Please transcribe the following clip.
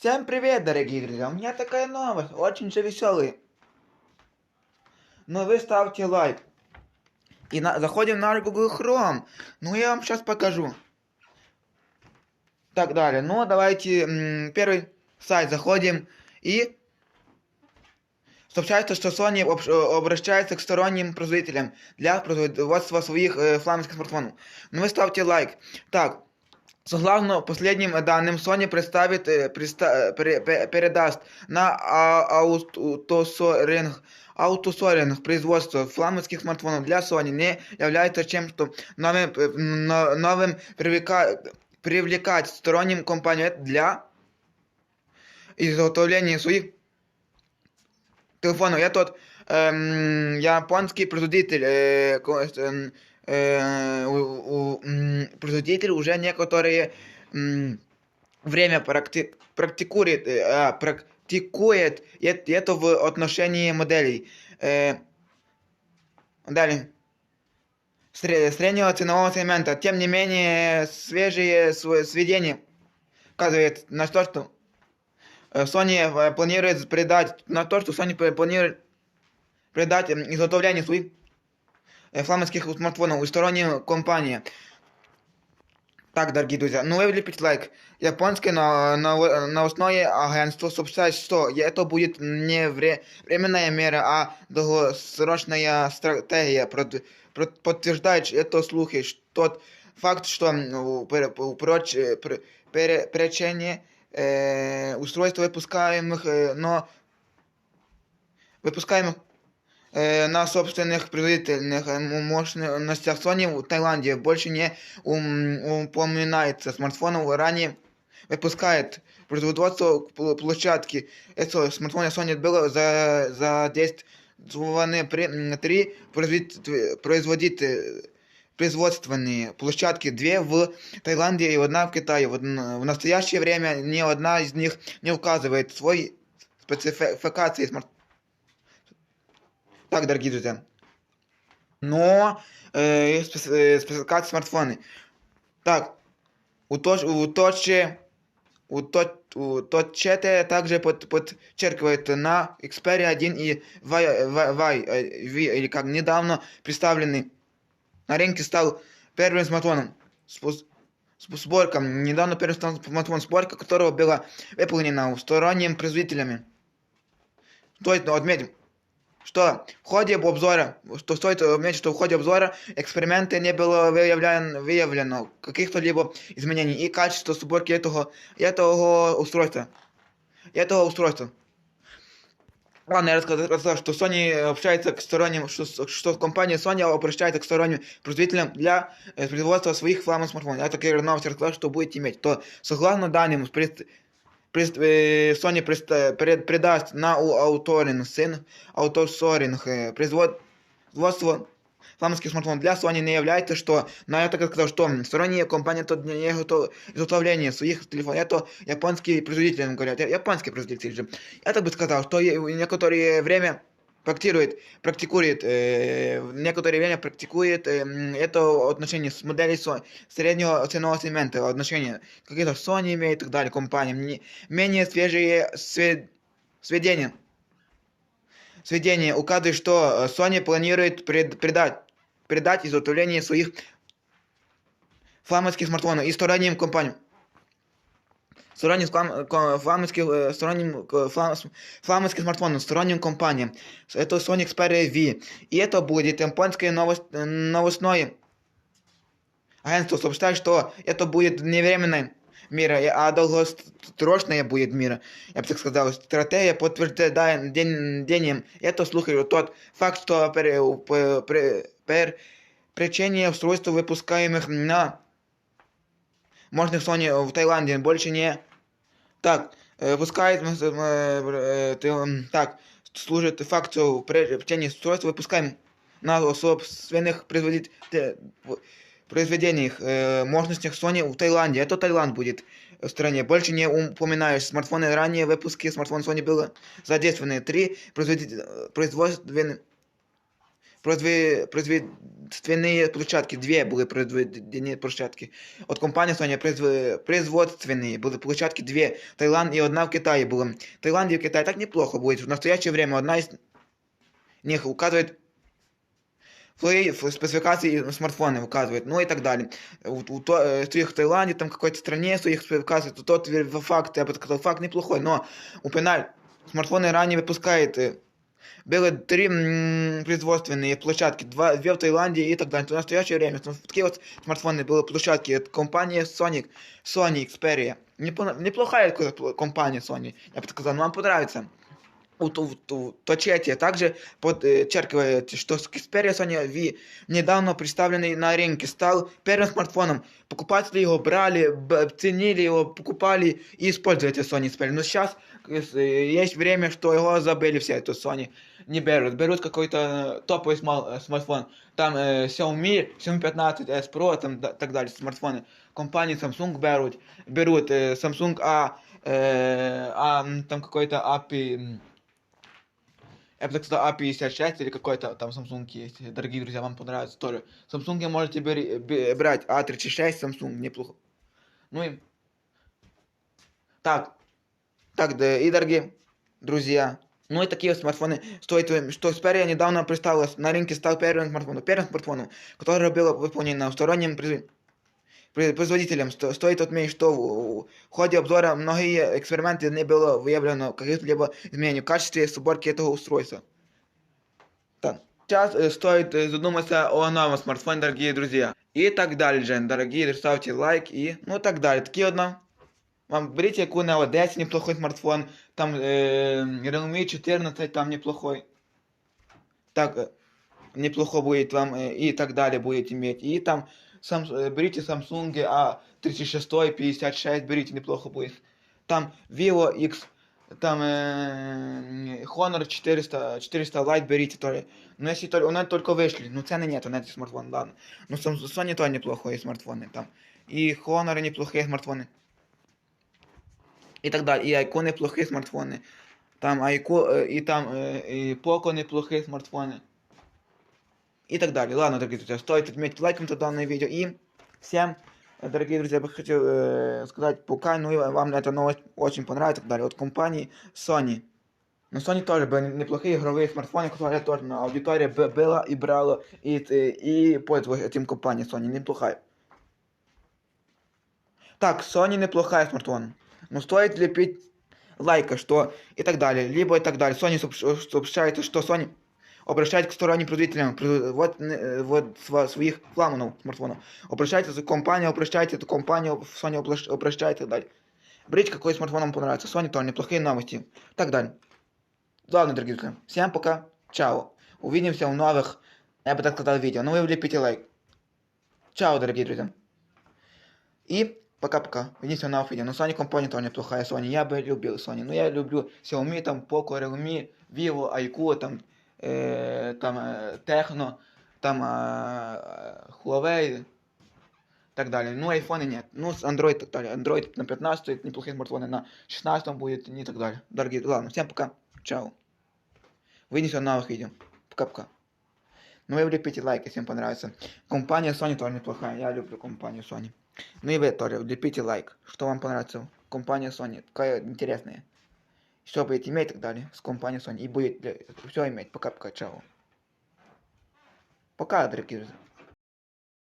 Всем привет, дорогие друзья! У меня такая новость, очень же веселая. Но вы ставьте лайк. И на- заходим на Google Chrome. Ну, я вам сейчас покажу. Так далее. Ну, давайте первый сайт заходим и сообщается, что Sony э, обращается к сторонним производителям для производства своих э, флагманских смартфонов. Ну, вы ставьте лайк. Так, Согласно последним данным, Sony представит, э, приста- э, пере- пе- передаст на а- аутосоринг, аутосоринг производство флагманских смартфонов для Sony не является чем-то новым, э, но- новым привлека- привлекать сторонним компаниям для изготовления своих телефонов. Я тот эм, японский производитель, э, ко- эм, э, производитель уже некоторые время практи- практикует, э, а, практикует эт- это в отношении моделей. Э, далее. Сре- Среднего ценового сегмента. Тем не менее, свежие св- сведения указывают на то, что э, Sony планирует придать, на то, что Sony планирует придать м, изготовлению своих э, флагманских смартфонов у сторонней компании. Так, дорогие друзья, ну вы влепите лайк. Японское но- но- новостное агентство сообщает, что это будет не вре- временная мера, а долгосрочная стратегия. Прод- прод- Подтверждает это слухи, что тот факт, что м, у пер- у проч- э, пр- пере- причине э, устройств выпускаемых, э, но выпускаемых э, на собственных производительных э, м- мощностях Sony в Таиланде больше не ум- упоминается. Смартфонов ранее выпускает производство пл- площадки. Это смартфоны Sony было за, задействованы при, м, три производит- производителя производственные площадки, две в Таиланде и одна в Китае. В, в настоящее время ни одна из них не указывает свой спецификации смарт... Так, дорогие друзья. Но э, есть специ- э, смартфоны. Так, уточ, уточе, уто- уточете также под, подчеркивает на Xperia 1 и Y, Y, э, V, или как недавно представленный на рынке стал первым смартфоном с, пус- с сборком. Недавно первый стал смартфон сборка, которого была выполнена сторонними производителями. То есть, ну, отметим, что в ходе обзора, что стоит отметить, что в ходе обзора эксперимента не было выявлено, выявлено каких-то либо изменений и качество сборки этого, этого устройства. Этого устройства. Ладно, я рассказал, рассказал, что Sony общается к сторонним, что, что компания Sony обращается к сторонним производителям для э, производства своих флагманских смартфонов. Я такие новости рассказал, что будете иметь. То, согласно данным, пред- пред- э, Sony прест- пред- предаст на у- ауторинг, сын, аутосоринг, э, производство флагманских смартфонов для Sony не является, что, но я так и сказал, что сторонние компании тут не готовы изготовление своих телефонов, это японские производители, им говорят, я- японские производители же. Я так бы сказал, что е- некоторое время практикует, практикует, э, некоторое время практикует э, это отношение с моделей Sony, среднего ценового сегмента, отношения какие-то Sony имеет и так далее, компании, не- менее свежие све- сведения. Сведения указывают, что э, Sony планирует пред- предать, предать изготовление своих флагманских смартфонов и сторонним компаниям. Сторонним флам- ко- флагманских, э, сторонним э, флам- флагманских смартфонов, сторонним компаниям. Это Sony Xperia V. И это будет японское новост, э, новостное агентство сообщает, что это будет не временная мира, а долгосрочная будет мира. Я бы так сказал, стратегия подтверждает день, днем. Это слухи тот факт, что при, при, при, при, причине устройств, выпускаемых на мощных Sony в Таиланде, больше не так, э, выпускает, э, э, ты, м, так, служит факту приобретения устройств, выпускаем на собственных производит, э, в- произведениях, э, мощностях Sony в Таиланде. Это Таиланд будет в стране. Больше не упоминаешь. Смартфоны ранее выпуски смартфон Sony было задействованы. Три производитель- производственные произве- производственные площадки, две были производственные площадки. От компании Sony произв- производственные были площадки две, Таиланд и одна в Китае была. В Таиланде и в Китае так неплохо будет. В настоящее время одна из них указывает свои ф- спецификации смартфоны указывает, ну и так далее. У, у то, э, своих в Таиланде, там какой-то стране своих спецификаций, то тот вер- факт, я бы сказал, факт неплохой, но упоминаю, смартфоны ранее выпускает э, было три м, производственные площадки, два, две в Таиланде и так далее. В настоящее время см- такие вот смартфоны были площадки от компании Sony, Sony Xperia. Непо- Неплохая ко- пл- компания Sony, я бы сказал, но вам понравится. Вот, вот, вот, Точете также подчеркивает, что Xperia Sony V недавно представленный на рынке стал первым смартфоном. Покупатели его брали, б- ценили его, покупали и использовали Sony Xperia. Но сейчас есть время, что его забыли все, это Sony не берут. Берут какой-то топовый смал- э, смартфон. Там э, Xiaomi, Xiaomi 15S Pro, там да- так далее, смартфоны. Компании Samsung берут, берут э, Samsung A, э, а, там какой-то API, так сказал, A56 или какой-то там Samsung есть. Дорогие друзья, вам понравится тоже. Samsung можете бери- бе- брать A36 Samsung, неплохо. Ну и... Так, так, да, и дорогие друзья, ну и такие вот смартфоны стоят, э, что Xperia недавно представилась на рынке, стал первым смартфоном, первым смартфоном, который был выполнен на стороннем произ- произ- производителем. Сто- Стоит отметить, что в в ходе обзора многие эксперименты не было выявлено каких-либо изменений в качестве сборки этого устройства. Так. Сейчас э, стоит э, задуматься о новом смартфоне, дорогие друзья. И так далее, же, дорогие, ставьте лайк и ну так далее. Такие одна. Вам берите какой на 10 неплохой смартфон, там э, Realme 14 там неплохой. Так, э, неплохо будет вам э, и так далее будет иметь. И там сам, э, берите Samsung A36, 56, берите, неплохо будет. Там Vivo X, там э, Honor 400, 400 Lite берите тоже. Но если только, вони только вышли, ну цены нет на эти смартфоны, ладно. Ну Sam- Sony тоже неплохие смартфоны там. И Honor неплохие смартфоны. И так далее. И Айко неплохие смартфоны. Там Айко, э, и там э, и Poco неплохие смартфоны. И так далее. Ладно, дорогие друзья, стоит отметить лайком это данное видео. И всем, э, дорогие друзья, я бы хотел э, сказать пока, ну и вам эта новость очень понравится и так далее. От компании Sony. Но Sony тоже были неплохие игровые смартфоны, которые тоже на аудитория б- была и брала, и, э, и пользовалась этим компанией Sony. Неплохая. Так, Sony неплохая смартфон. Но стоит лепить лайка, что и так далее, либо и так далее. Sony сообщ- сообщает, что Sony обращается к сторонним производителям, произ- вот, э, вот своих флагманов смартфонов. Обращайтесь за компанию, обращайтесь эту компанию, Sony обращ- обращает и так далее. Берите, какой смартфон вам понравится. Sony тоже неплохие новости. Так далее. Ладно, дорогие друзья, всем пока, чао. Увидимся в новых, я бы так сказал, видео. Ну вы влепите лайк. Чао, дорогие друзья. И пока-пока. Увидимся в новых видео. Но Sony компания тоже неплохая. Sony, я бы любил Sony. Но я люблю Xiaomi, там, Poco, Realme, Vivo, Aiku, там, э, там, э, Tecno, там, э, Huawei, так далее. Ну, айфоны нет. Ну, с Android и так далее. Android на 15 неплохие смартфоны, на 16 будет и так далее. Дорогие, ладно, всем пока. Чао. Увидимся в новых видео. Пока-пока. Ну и влепите лайк, если вам понравится. Компания Sony тоже неплохая. Я люблю компанию Sony. Ну и вы тоже влепите лайк, что вам понравится. Компания Sony такая интересная. Что будет иметь и так далее с компанией Sony. И будет все иметь. Пока-пока. Чао. Пока, дорогие друзья.